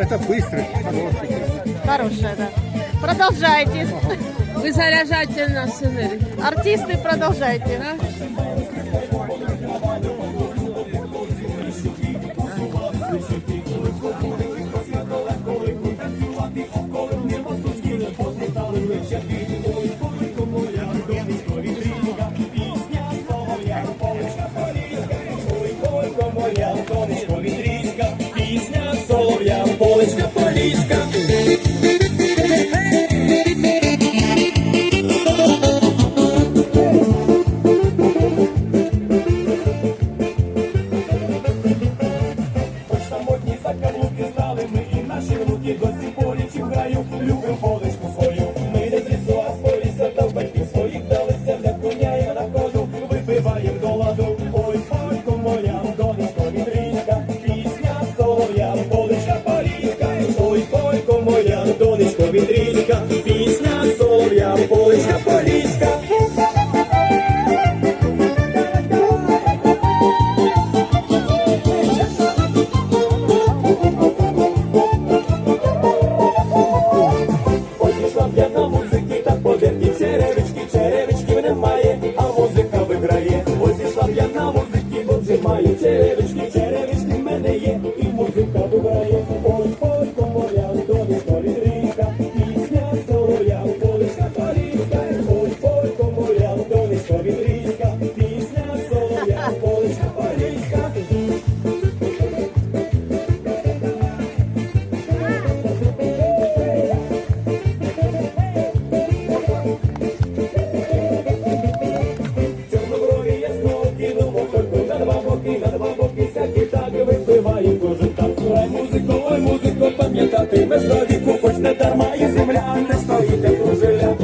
это быстрый, хороший. Хорошая, да. Продолжайте. Вы заряжаете нас энергией. Артисты, продолжайте. Да? моя наші внуки до сих пор і в краю любим поличку brasileiros que querem. И на два поки сякі так випиває кожен там. Ой, музико, ой, музико, пам'ятати ми ж до віку, хоч не дарма, і земля а не стоїть, як у жиля.